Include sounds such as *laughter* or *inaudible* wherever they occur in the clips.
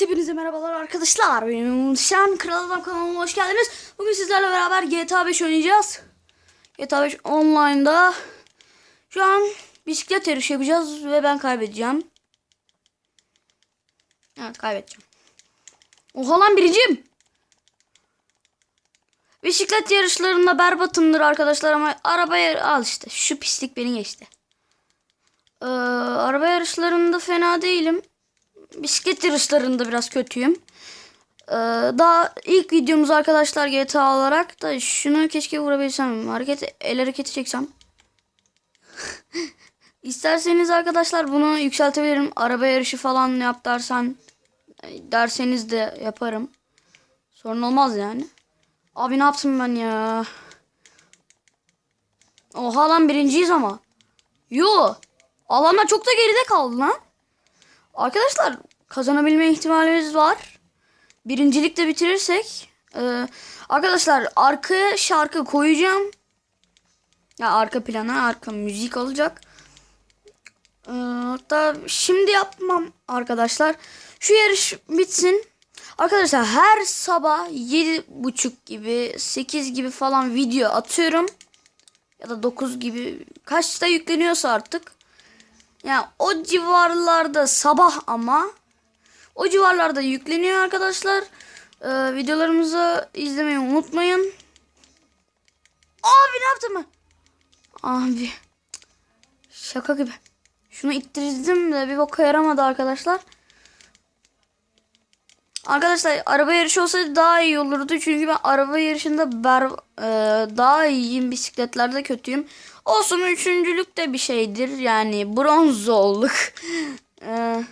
hepinize merhabalar arkadaşlar. Benim Şen Kral Adam kanalıma hoş geldiniz. Bugün sizlerle beraber GTA 5 oynayacağız. GTA 5 online'da. Şu an bisiklet yarışı yapacağız ve ben kaybedeceğim. Evet kaybedeceğim. Oha lan birinciyim. Bisiklet yarışlarında berbatımdır arkadaşlar ama araba yar- al işte şu pislik beni geçti. Ee, araba yarışlarında fena değilim bisiklet yarışlarında biraz kötüyüm. Ee, daha ilk videomuz arkadaşlar GTA olarak da şunu keşke vurabilsem. Hareket, el hareketi çeksem. *laughs* İsterseniz arkadaşlar bunu yükseltebilirim. Araba yarışı falan yap dersen derseniz de yaparım. Sorun olmaz yani. Abi ne yaptım ben ya? Oha lan birinciyiz ama. Yo. Alanlar çok da geride kaldı lan. Arkadaşlar kazanabilme ihtimalimiz var. Birincilikte bitirirsek. Ee, arkadaşlar arkaya şarkı koyacağım. Ya arka plana arka müzik olacak. Ee, hatta şimdi yapmam arkadaşlar. Şu yarış bitsin. Arkadaşlar her sabah 7.30 gibi 8 gibi falan video atıyorum. Ya da 9 gibi kaçta yükleniyorsa artık. Yani o civarlarda sabah ama o civarlarda yükleniyor arkadaşlar. Ee, videolarımızı izlemeyi unutmayın. Abi ne yaptım ben? Abi. Şaka gibi. Şunu ittirdim de bir boka yaramadı arkadaşlar. Arkadaşlar araba yarışı olsaydı daha iyi olurdu. Çünkü ben araba yarışında ber, e, daha iyiyim. Bisikletlerde kötüyüm. Olsun üçüncülük de bir şeydir. Yani bronz olduk. *laughs* e,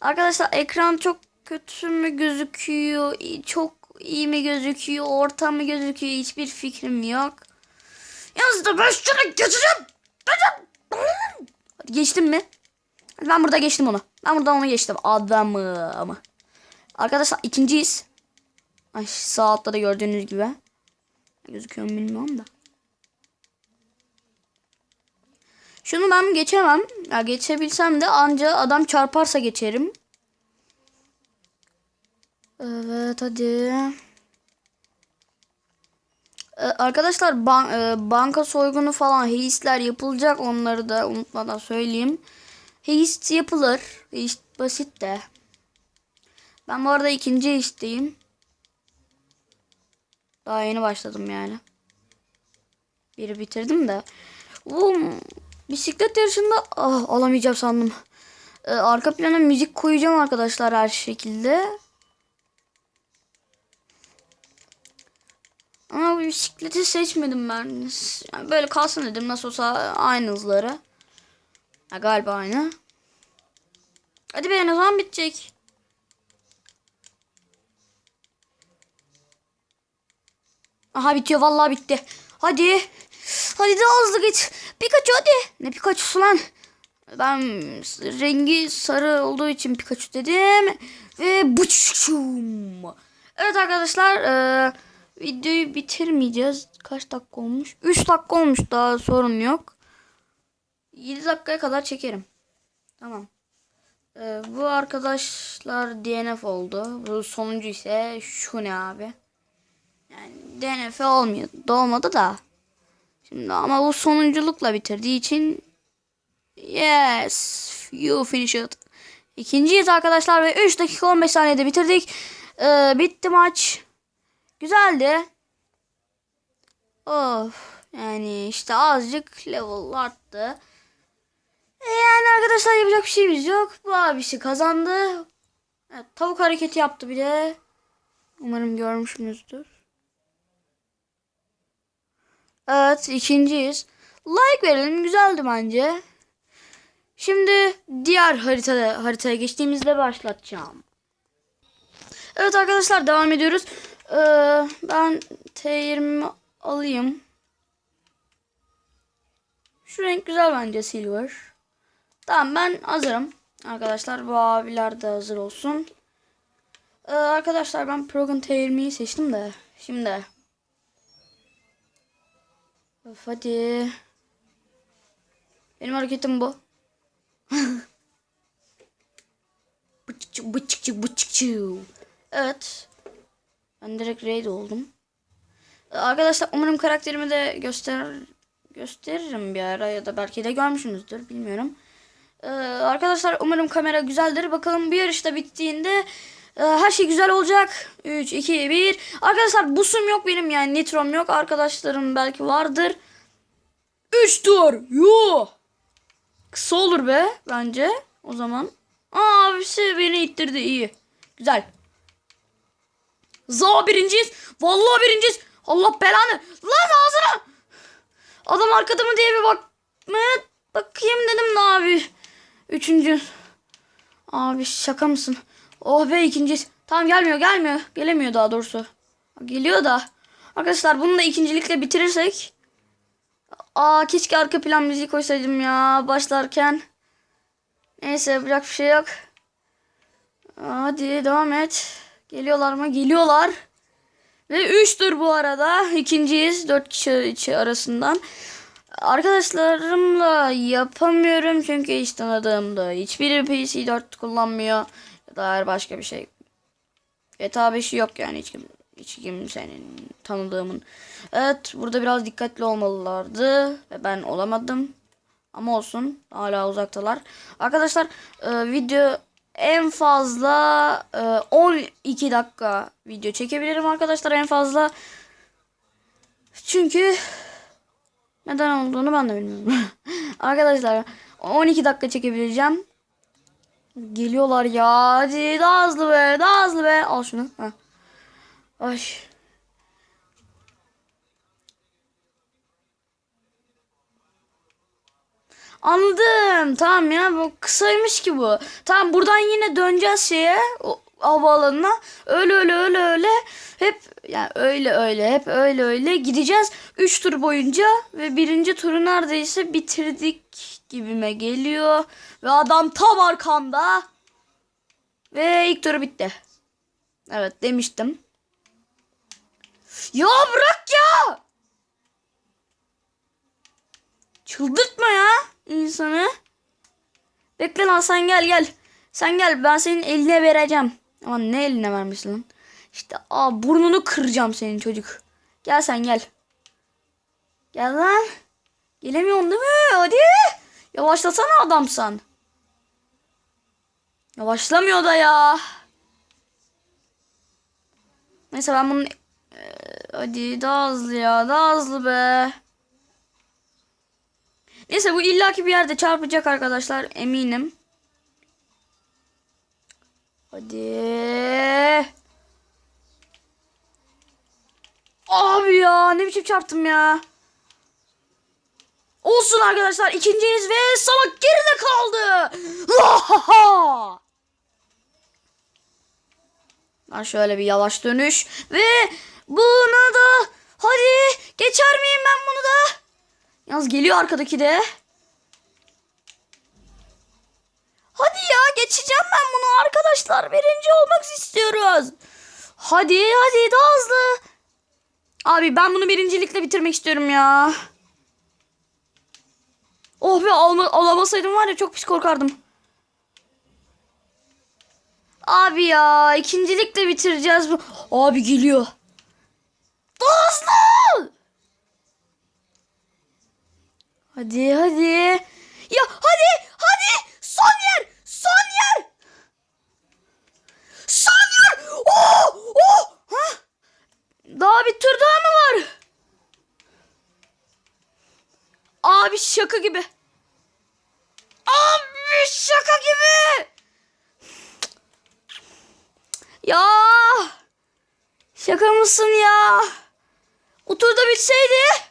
arkadaşlar ekran çok kötü mü gözüküyor? Çok iyi mi gözüküyor? Orta mı gözüküyor? Hiçbir fikrim yok. Yalnız da ben şunu geçeceğim. Geçtim mi? Ben burada geçtim onu. Ben burada onu geçtim. Adamı ama. Arkadaşlar ikinciyiz. Ay, sağ altta da gördüğünüz gibi. Gözüküyor mu bilmiyorum da. Şunu ben geçemem. Ya geçebilsem de anca adam çarparsa geçerim. Evet hadi. Ee, arkadaşlar ban e, banka soygunu falan heistler yapılacak onları da unutmadan söyleyeyim. Heist yapılır. Heist basit de. Ben bu arada ikinci heist'teyim. Daha yeni başladım yani. Biri bitirdim de. Um, bisiklet yarışında ah, alamayacağım sandım. Ee, arka plana müzik koyacağım arkadaşlar her şekilde. Ama bu bisikleti seçmedim ben. Yani böyle kalsın dedim. Nasıl olsa aynı hızları. Ha, galiba aynı. Hadi be ne zaman bitecek? Aha bitiyor vallahi bitti. Hadi. Hadi daha hızlı git. Pikachu hadi. Ne Pikachu'su lan? Ben rengi sarı olduğu için Pikachu dedim. Ve buçum. Evet arkadaşlar. E, videoyu bitirmeyeceğiz. Kaç dakika olmuş? 3 dakika olmuş daha sorun yok. 7 dakikaya kadar çekerim. Tamam. E, bu arkadaşlar DNF oldu. Bu sonuncu ise şu ne abi? Yani DNF olmuyor. Olmadı da. Şimdi ama bu sonunculukla bitirdiği için yes you finish it. İkinciyiz arkadaşlar ve 3 dakika 15 saniyede bitirdik. Ee, bitti maç. Güzeldi. Of yani işte azıcık level arttı. E yani arkadaşlar yapacak bir şeyimiz yok. Bu abisi kazandı. Evet, tavuk hareketi yaptı bir de. Umarım görmüşsünüzdür. Evet ikinciyiz. Like verelim güzeldi bence. Şimdi diğer haritada haritaya geçtiğimizde başlatacağım. Evet arkadaşlar devam ediyoruz. Ee, ben T20 alayım. Şu renk güzel bence silver. Tamam ben hazırım. Arkadaşlar bu abiler de hazır olsun. Ee, arkadaşlar ben Progon T20'yi seçtim de. Şimdi Of hadi. Benim hareketim bu. bıçık bıçık bıçık Evet. Ben direkt raid oldum. Ee, Arkadaşlar umarım karakterimi de göster gösteririm bir ara ya da belki de görmüşsünüzdür bilmiyorum. Ee, arkadaşlar umarım kamera güzeldir. Bakalım bir yarışta bittiğinde her şey güzel olacak. 3, 2, 1. Arkadaşlar busum yok benim yani nitrom yok. Arkadaşlarım belki vardır. 3 tur. Yo. Kısa olur be bence o zaman. Aa abisi beni ittirdi iyi. Güzel. Za birinciyiz. Vallahi birinciyiz. Allah belanı. Lan ağzına. Adam arkada mı diye bir bakmaya bakayım dedim de abi. Üçüncü. Abi şaka mısın? Oh be ikinciyiz. Tamam gelmiyor gelmiyor. Gelemiyor daha doğrusu. Geliyor da. Arkadaşlar bunu da ikincilikle bitirirsek. Aa keşke arka plan müziği koysaydım ya başlarken. Neyse yapacak bir şey yok. Hadi devam et. Geliyorlar mı? Geliyorlar. Ve 3'tür bu arada. İkinciyiz 4 kişi içi arasından. Arkadaşlarımla yapamıyorum çünkü hiç tanıdığımda hiçbiri PC4 kullanmıyor. Ya da her başka bir şey. GTA 5'i yok yani hiç, kim, hiç kimsenin tanıdığımın. Evet burada biraz dikkatli olmalılardı. Ve ben olamadım. Ama olsun. Hala uzaktalar. Arkadaşlar e, video en fazla e, 12 dakika video çekebilirim arkadaşlar en fazla. Çünkü neden olduğunu ben de bilmiyorum. *laughs* arkadaşlar 12 dakika çekebileceğim. Geliyorlar ya. Hadi daha hızlı be. Daha hızlı be. Al şunu. Ha. Ay. Anladım. Tamam ya bu kısaymış ki bu. Tamam buradan yine döneceğiz şeye. O, havaalanına. Öyle öyle öyle öyle. Hep yani öyle öyle hep öyle öyle gideceğiz. 3 tur boyunca ve birinci turu neredeyse bitirdik gibime geliyor. Ve adam tam arkamda. Ve ilk turu bitti. Evet demiştim. Ya bırak ya. Çıldırtma ya insanı. Bekle lan sen gel gel. Sen gel ben senin eline vereceğim. Ama ne eline vermişsin lan? İşte aa burnunu kıracağım senin çocuk. Gel sen gel. Gel lan. Gelemiyorsun değil mi? Hadi. Yavaşlasana adamsan. Yavaşlamıyor da ya. Neyse ben bunun... Ee, hadi daha hızlı ya. Daha hızlı be. Neyse bu illaki bir yerde çarpacak arkadaşlar. Eminim. Hadi. Abi ya ne biçim çarptım ya. Olsun arkadaşlar ikinciyiz ve salak geride kaldı. Ben şöyle bir yavaş dönüş ve buna da hadi geçer miyim ben bunu da? Yalnız geliyor arkadaki de. Hadi ya geçeceğim ben bunu arkadaşlar. Birinci olmak istiyoruz. Hadi hadi daha hızlı. Abi ben bunu birincilikle bitirmek istiyorum ya. Oh be alma, alamasaydım var ya çok pis korkardım. Abi ya ikincilikle bitireceğiz bu. Abi geliyor. Hızlı. Hadi hadi. Ya hadi hadi. Son yer. Son yer. Son yer. Oh oh. Ha? Daha bir tur daha mı var? Abi şaka gibi. Abi şaka gibi. Ya. Şaka mısın ya? O tur da bitseydi.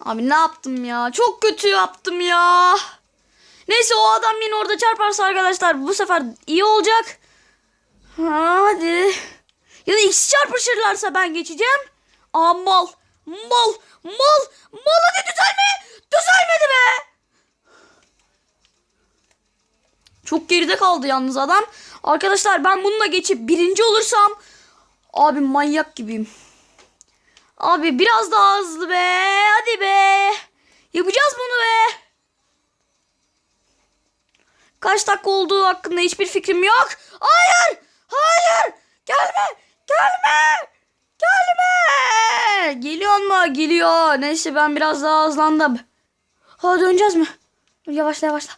Abi ne yaptım ya? Çok kötü yaptım ya. Neyse o adam yine orada çarparsa arkadaşlar bu sefer iyi olacak. Hadi. Ya da ikisi çarpışırlarsa ben geçeceğim. Aa mal. Mal. Mal. Hadi düzelme. Düzelmedi be. Çok geride kaldı yalnız adam. Arkadaşlar ben bununla geçip birinci olursam abi manyak gibiyim. Abi biraz daha hızlı be. Hadi be. Yapacağız bunu be. Kaç dakika olduğu hakkında hiçbir fikrim yok. Hayır! Hayır! Gelme! Gelme! Geliyor mu? Geliyor. Neyse ben biraz daha hızlandım. Ha döneceğiz mi? Dur yavaşla yavaşla.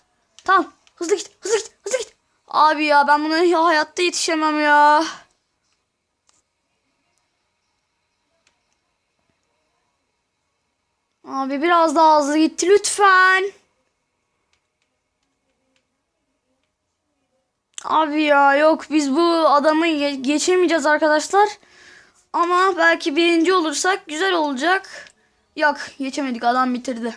Tamam. Hızlı git. Hızlı git. Hızlı git. Abi ya ben buna ya hayatta yetişemem ya. Abi biraz daha hızlı gitti lütfen. Abi ya yok biz bu adamı ge- geçemeyeceğiz arkadaşlar. Ama belki birinci olursak güzel olacak. Yok geçemedik adam bitirdi.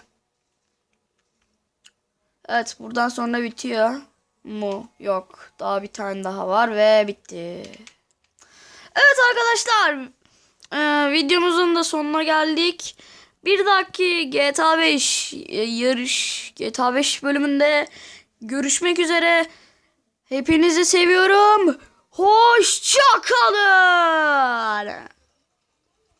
Evet buradan sonra bitiyor. Mu? Yok. Daha bir tane daha var ve bitti. Evet arkadaşlar. eee, videomuzun da sonuna geldik. Bir dahaki GTA 5 e, yarış GTA 5 bölümünde görüşmek üzere. Hepinizi seviyorum. Hoşça kalın.